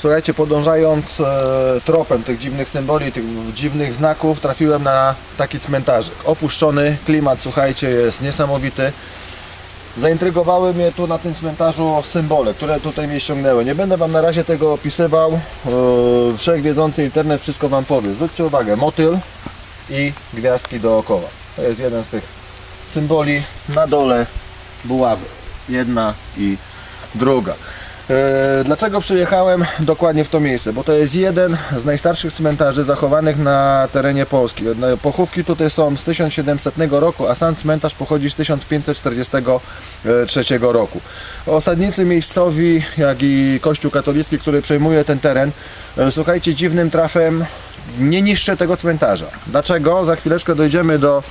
Słuchajcie, podążając e, tropem tych dziwnych symboli, tych dziwnych znaków, trafiłem na taki cmentarzyk. Opuszczony, klimat, słuchajcie, jest niesamowity. Zaintrygowały mnie tu na tym cmentarzu symbole, które tutaj mnie ściągnęły. Nie będę Wam na razie tego opisywał. Yy, Wszechwiedzący internet wszystko Wam powie. Zwróćcie uwagę, motyl i gwiazdki dookoła. To jest jeden z tych symboli. Na dole buławy. Jedna i druga. E, Dlaczego przyjechałem dokładnie w to miejsce? Bo to jest jeden z najstarszych cmentarzy zachowanych na terenie Polski. No, Pochówki tutaj są z 1700 roku, a sam cmentarz pochodzi z 1543 roku. Osadnicy miejscowi, jak i Kościół katolicki, który przejmuje ten teren, e, słuchajcie, dziwnym trafem nie niszczy tego cmentarza. Dlaczego? Za chwileczkę dojdziemy do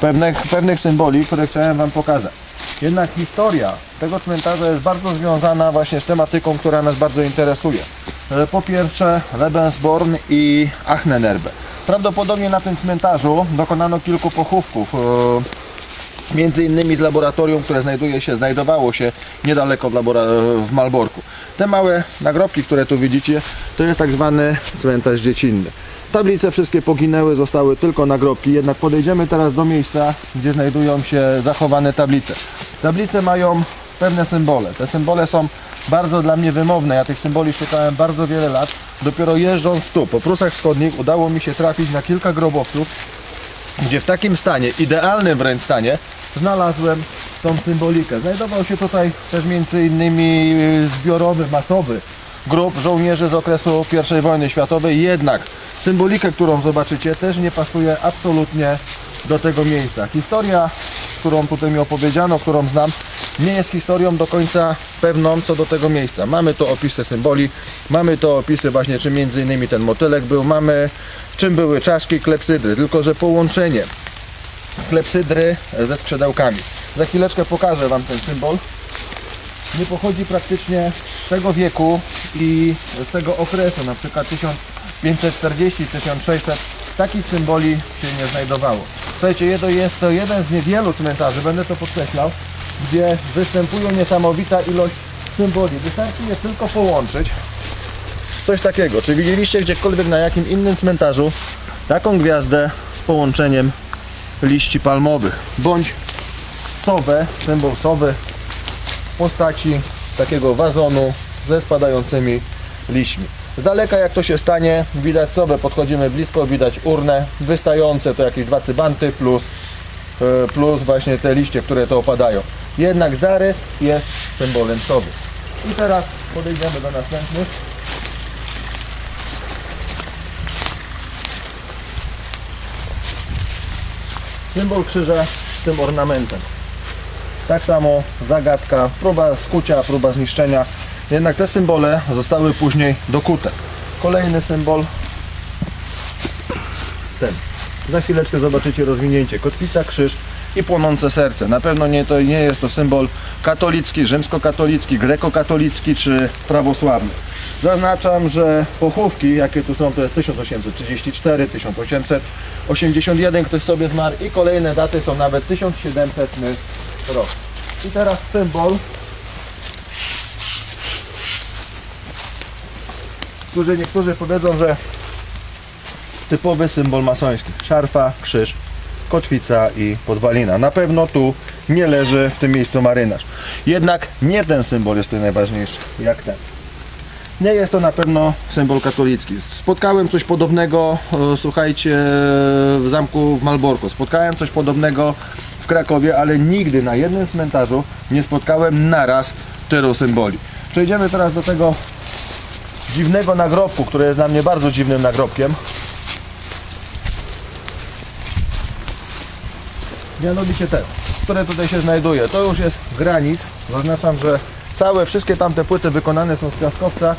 pewnych, pewnych symboli, które chciałem Wam pokazać. Jednak historia tego cmentarza jest bardzo związana właśnie z tematyką, która nas bardzo interesuje. E, Po pierwsze Lebensborn i Achnenerbe. Prawdopodobnie na tym cmentarzu dokonano kilku pochówków. e, Między innymi z laboratorium, które znajduje się, znajdowało się niedaleko w, w Malborku. Te małe nagrobki, które tu widzicie, to jest tak zwany cmentarz dziecinny. Tablice wszystkie poginęły, zostały tylko nagrobki, jednak podejdziemy teraz do miejsca, gdzie znajdują się zachowane tablice. Tablice mają pewne symbole. Te symbole są bardzo dla mnie wymowne. Ja tych symboli szukałem bardzo wiele lat. Dopiero jeżdżąc tu, po Prusach Wschodnich, udało mi się trafić na kilka grobowców, gdzie w takim stanie, idealnym wręcz stanie, znalazłem tą symbolikę. Znajdował się tutaj też między innymi y, zbiorowy, masowy grób żołnierzy z okresu I wojny światowej, jednak symbolikę, którą zobaczycie, też nie pasuje absolutnie do tego miejsca. Historia, którą tutaj mi opowiedziano, którą znam, nie jest historią do końca pewną co do tego miejsca. Mamy tu opisy symboli, mamy to opisy właśnie, czym między innymi ten motylek był, mamy czym były czaszki, klepsydry, tylko że połączenie klepsydry ze skrzydełkami. Za chwileczkę pokażę Wam ten symbol. Nie pochodzi praktycznie z tego wieku i z tego okresu, na przykład 1540-1600, takich symboli się nie znajdowało. Słuchajcie, jedno- jest to jeden z niewielu cmentarzy, będę to podkreślał, gdzie występuje niesamowita ilość symboli. Wystarczy je tylko połączyć. Coś takiego. Czy widzieliście gdziekolwiek na jakim innym cmentarzu taką gwiazdę z połączeniem liści palmowych? Bądź sowę, symbol sowy w postaci takiego wazonu ze spadającymi liśćmi. Z daleka jak to się stanie, widać sowę, podchodzimy blisko, widać urnę, wystające to jakieś dwa cybanty plus, e, plus właśnie te liście, które to opadają. Jednak zarys jest symbolem sowy. I teraz podejdziemy do następnych. Symbol krzyża z tym ornamentem. Tak samo zagadka, próba skucia, próba zniszczenia. Jednak te symbole zostały później dokute. Kolejny symbol. Ten. Za chwileczkę zobaczycie rozwinięcie. Kotwica, krzyż i płonące serce. Na pewno nie, to nie jest to symbol katolicki, rzymskokatolicki, grekokatolicki czy prawosławny. Zaznaczam, że pochówki, jakie tu są, to jest 1834, 1881, ktoś sobie zmarł i kolejne daty są nawet 1700 rok. I teraz symbol, który niektórzy powiedzą, że typowy symbol masoński. Szarfa, krzyż, kotwica i podwalina. Na pewno tu nie leży w tym miejscu marynarz. Jednak nie ten symbol jest tu najważniejszy, jak ten. Nie jest to na pewno symbol katolicki. Spotkałem coś podobnego, e, słuchajcie, w zamku w Malborku. Spotkałem coś podobnego w Krakowie, ale nigdy na jednym cmentarzu nie spotkałem naraz tylu symboli. Przejdziemy teraz do tego dziwnego nagrobku, który jest dla mnie bardzo dziwnym nagrobkiem. Mianowicie ten, które tutaj się znajduje. To już jest granit. Zaznaczam, że całe, wszystkie tamte płyty wykonane są z piaskowca.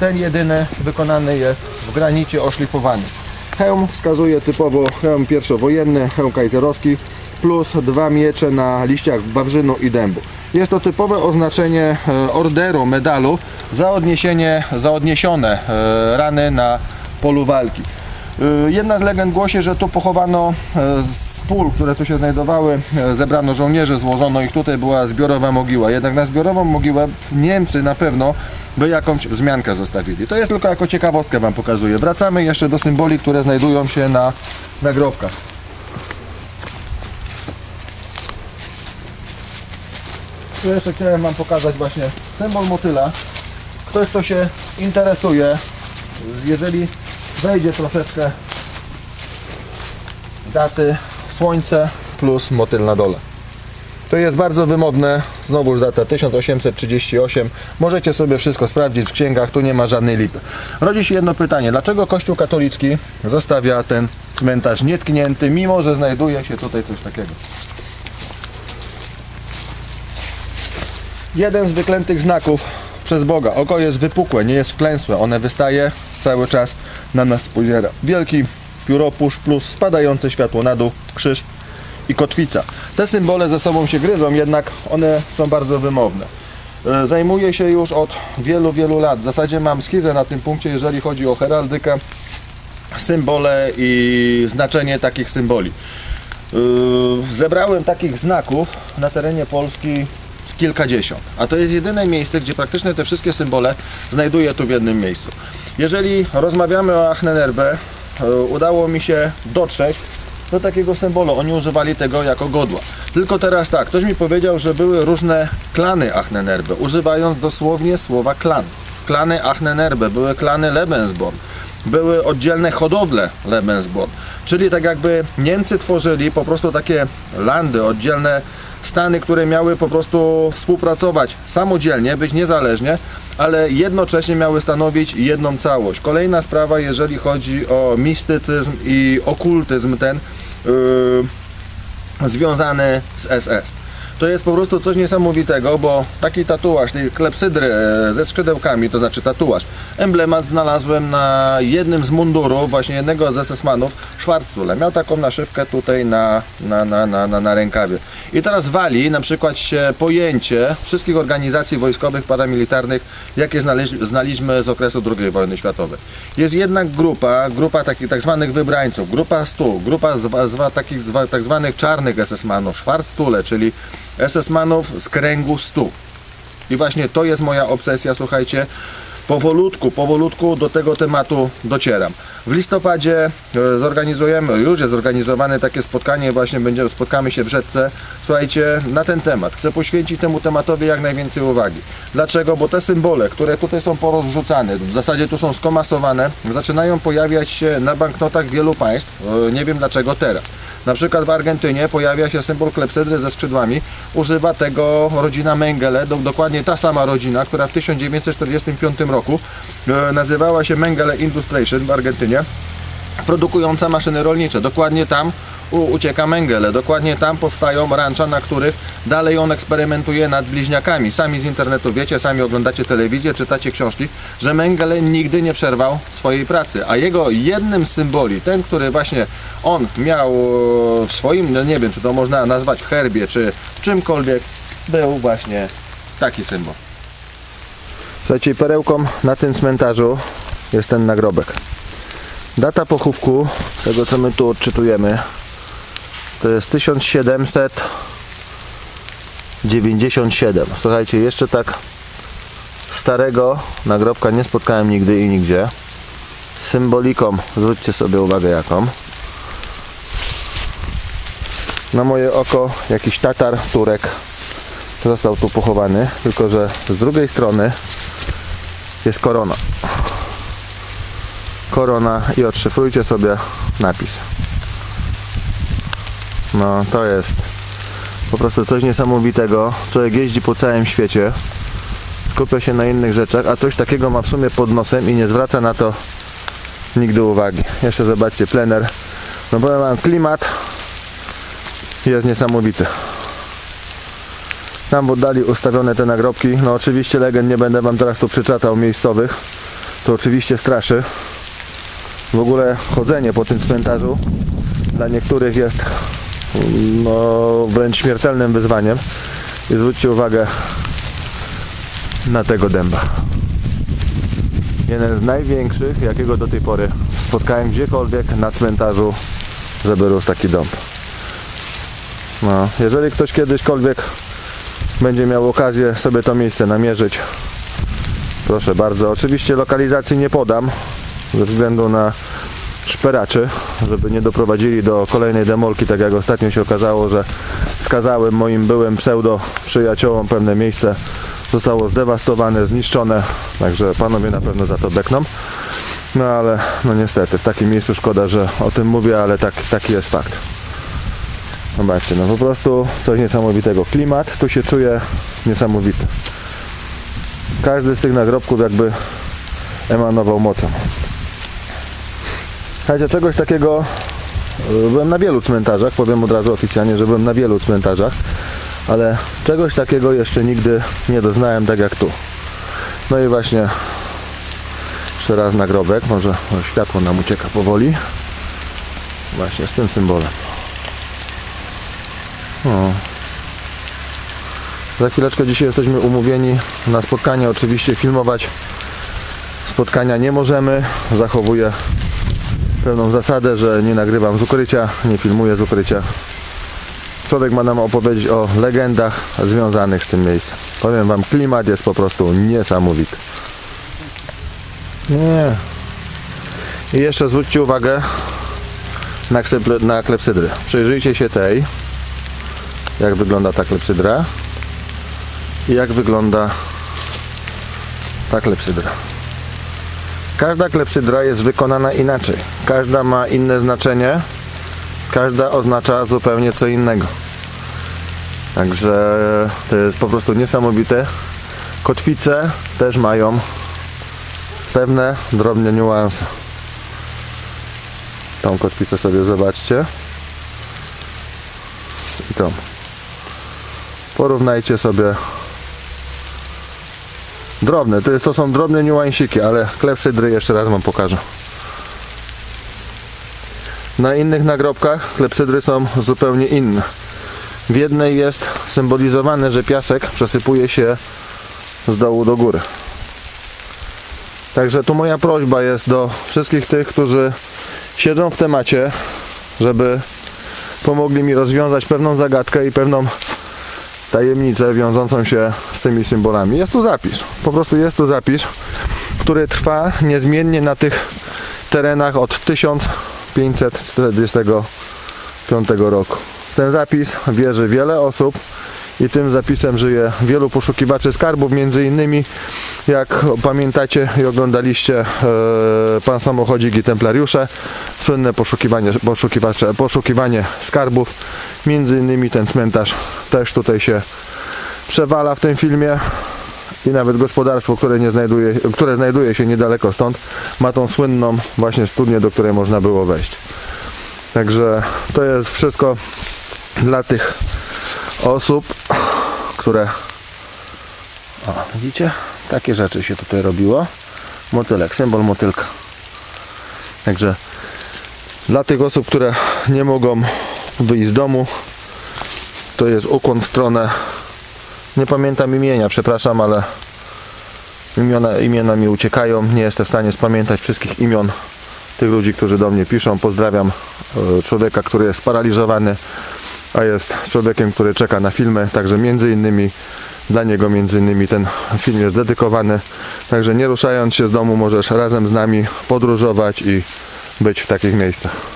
Ten jedyny wykonany jest w granicie oszlifowany. Hełm wskazuje typowo hełm pierwszowojenny, hełm kajzerowski, plus dwa miecze na liściach wawrzynu i dębu. Jest to typowe oznaczenie e, orderu, medalu za odniesienie, za odniesione e, rany na polu walki. Y, Jedna z legend głosi, że tu pochowano e, z pól, które tu się znajdowały, e, zebrano żołnierzy, złożono ich tutaj, była zbiorowa mogiła. Jednak na zbiorową mogiłę Niemcy na pewno by jakąś wzmiankę zostawili. To jest tylko jako ciekawostkę Wam pokazuję. Wracamy jeszcze do symboli, które znajdują się na nagrobkach. Tu jeszcze chciałem Wam pokazać właśnie symbol motyla. Ktoś, kto się interesuje, jeżeli wejdzie troszeczkę daty, słońce plus motyl na dole. To jest bardzo wymowne, znowuż data 1838. Możecie sobie wszystko sprawdzić w księgach, tu nie ma żadnej lipy. Rodzi się jedno pytanie, dlaczego Kościół katolicki zostawia ten cmentarz nietknięty, mimo że znajduje się tutaj coś takiego? Jeden z wyklętych znaków przez Boga. Oko jest wypukłe, nie jest wklęsłe. One wystaje cały czas na nas spojrzera. Wielki pióropusz plus spadające światło na dół, krzyż i kotwica. Te symbole ze sobą się gryzą, jednak one są bardzo wymowne. E, Zajmuję się już od wielu, wielu lat. W zasadzie mam schizę na tym punkcie, jeżeli chodzi o heraldykę, symbole i znaczenie takich symboli. Yy, zebrałem takich znaków na terenie Polski kilkadziesiąt, a to jest jedyne miejsce, gdzie praktycznie te wszystkie symbole znajduję tu w jednym miejscu. Jeżeli rozmawiamy o Achnenerbe, yy, udało mi się dotrzeć do takiego symbolu. Oni używali tego jako godła. Tylko teraz tak, ktoś mi powiedział, że były różne klany Achnenerbe, używając dosłownie słowa klan. Klany Achnenerbe, były klany Lebensborn były oddzielne hodowle Lebensborn. Czyli tak jakby Niemcy tworzyli po prostu takie landy, oddzielne stany, które miały po prostu współpracować samodzielnie, być niezależnie, ale jednocześnie miały stanowić jedną całość. Kolejna sprawa, jeżeli chodzi o mistycyzm i okultyzm ten yy, związany z SS. To jest po prostu coś niesamowitego, bo taki tatuaż, tej klepsydry e, ze skrzydełkami, to znaczy tatuaż, emblemat znalazłem na jednym z mundurów, właśnie jednego z SS-manów, Schwarztule. Miał taką naszywkę tutaj na, na, na, na, na, na rękawie. I teraz wali na przykład się pojęcie wszystkich organizacji wojskowych, paramilitarnych, jakie znaliśmy z okresu II wojny światowej. Jest jednak grupa, grupa takich tak zwanych wybrańców, grupa 100, grupa zwa, zwa, takich zwa, tak zwanych czarnych SS-manów, Schwarztule, czyli SS-manów z kręgu 100. I właśnie to jest moja obsesja, słuchajcie. Powolutku, powolutku do tego tematu docieram. W listopadzie e, zorganizujemy, już jest zorganizowane takie spotkanie, właśnie będziemy, spotkamy się w Rzeczce, słuchajcie, na ten temat. Chcę poświęcić temu tematowi jak najwięcej uwagi. Dlaczego? Bo te symbole, które tutaj są porozrzucane, w zasadzie tu są skomasowane, zaczynają pojawiać się na banknotach wielu państw. E, Nie wiem dlaczego teraz. Na przykład w Argentynie pojawia się symbol klepsydry ze skrzydłami. Używa tego rodzina Mengele, do, dokładnie ta sama rodzina, która w 1945 roku e, nazywała się Mengele Industration w Argentynie, produkująca maszyny rolnicze. Dokładnie tam ucieka Mengele, dokładnie tam powstają rancza, na których dalej on eksperymentuje nad bliźniakami. Sami z internetu wiecie, sami oglądacie telewizję, czytacie książki, że Mengele nigdy nie przerwał swojej pracy, a jego jednym z symboli, ten, który właśnie on miał e, w swoim, no nie wiem, czy to można nazwać w herbie, czy czymkolwiek, był właśnie taki symbol. Słuchajcie, perełką na tym cmentarzu jest ten nagrobek. Data pochówku, tego co my tu odczytujemy, to jest 1797. Słuchajcie, jeszcze tak starego nagrobka nie spotkałem nigdy i nigdzie. Symboliką, zwróćcie sobie uwagę jaką. Na moje oko jakiś Tatar, Turek został tu pochowany, tylko że z drugiej strony jest korona. Korona i odszyfrujcie sobie napis. No to jest po prostu coś niesamowitego. Człowiek jeździ po całym świecie, skupia się na innych rzeczach, a coś takiego ma w sumie pod nosem i nie zwraca na to nigdy uwagi. Jeszcze zobaczcie plener. No powiem wam, klimat jest niesamowity. Tam w oddali ustawione te nagrobki. No oczywiście legend nie będę wam teraz tu przyczatał miejscowych. To oczywiście straszy. W ogóle chodzenie po tym cmentarzu dla niektórych jest no, wręcz śmiertelnym wyzwaniem. I zwróćcie uwagę na tego dęba. Jeden z największych, jakiego do tej pory spotkałem gdziekolwiek na cmentarzu, żeby rósł taki dąb. No, jeżeli ktoś kiedyśkolwiek będzie miał okazję sobie to miejsce namierzyć, Proszę bardzo. Oczywiście lokalizacji nie podam ze względu na szperaczy, żeby nie doprowadzili do kolejnej demolki, tak jak ostatnio się okazało, że skazałem moim byłym pseudo przyjaciołom pewne miejsce zostało zdewastowane, zniszczone, także panowie na pewno za to bekną. No ale no niestety w takim miejscu szkoda, że o tym mówię, ale tak, taki jest fakt. Zobaczcie, no po prostu coś niesamowitego. Klimat tu się czuje niesamowity. Każdy z tych nagrobków jakby emanował mocą. Słuchajcie, czegoś takiego y, byłem na wielu cmentarzach, powiem od razu oficjalnie, że byłem na wielu cmentarzach, ale czegoś takiego jeszcze nigdy nie doznałem tak jak tu. No i właśnie jeszcze raz nagrobek, może o, światło nam ucieka powoli. Właśnie z tym symbolem. Za chwileczkę dzisiaj jesteśmy umówieni na spotkanie. Oczywiście filmować spotkania nie możemy. Zachowuję pewną zasadę, że nie nagrywam z ukrycia, nie filmuję z ukrycia. Człowiek ma nam opowiedzieć o legendach związanych z tym miejscem. Powiem Wam, klimat jest po prostu niesamowity. Nie. I jeszcze zwróćcie uwagę na, ksepl- na klepsydrę. Przyjrzyjcie się tej, jak wygląda ta klepsydra i jak wygląda ta klepsydra. Każda klepsydra jest wykonana inaczej. Każda ma inne znaczenie. Każda oznacza zupełnie co innego. Także to jest po prostu niesamowite. Kotwice też mają pewne drobne niuanse. Tą kotwicę sobie zobaczcie. I tą. Porównajcie sobie Drobne, to, to są drobne niuansiki, ale klepsydry jeszcze raz Wam pokażę. Na innych nagrobkach klepsydry są zupełnie inne. W jednej jest symbolizowane, że piasek przesypuje się z dołu do góry. Także tu moja prośba jest do wszystkich tych, którzy siedzą w temacie, żeby pomogli mi rozwiązać pewną zagadkę i pewną tajemnicę wiążącą się z tymi symbolami. Jest tu zapis, po prostu jest tu zapis, który trwa niezmiennie na tych terenach od 1545 roku. Ten zapis wierzy wiele osób i tym zapisem żyje wielu poszukiwaczy skarbów, między innymi jak pamiętacie i oglądaliście e, Pan Samochodzik i Templariusze, słynne poszukiwanie, poszukiwacze, poszukiwanie skarbów, między innymi ten cmentarz też tutaj się przewala w tym filmie i nawet gospodarstwo, które, nie znajduje, które znajduje się niedaleko stąd, ma tą słynną właśnie studnię, do której można było wejść. Także to jest wszystko dla tych osób, które o, widzicie? Takie rzeczy się tutaj robiło. Motylek, symbol motylka. Także dla tych osób, które nie mogą wyjść z domu, to jest ukłon w stronę. Nie pamiętam imienia, przepraszam, ale imiona, imiona mi uciekają. Nie jestem w stanie spamiętać wszystkich imion tych ludzi, którzy do mnie piszą. Pozdrawiam e, człowieka, który jest sparaliżowany, a jest człowiekiem, który czeka na filmy. Także między innymi dla niego między innymi ten film jest dedykowany. Także nie ruszając się z domu możesz razem z nami podróżować i być w takich miejscach.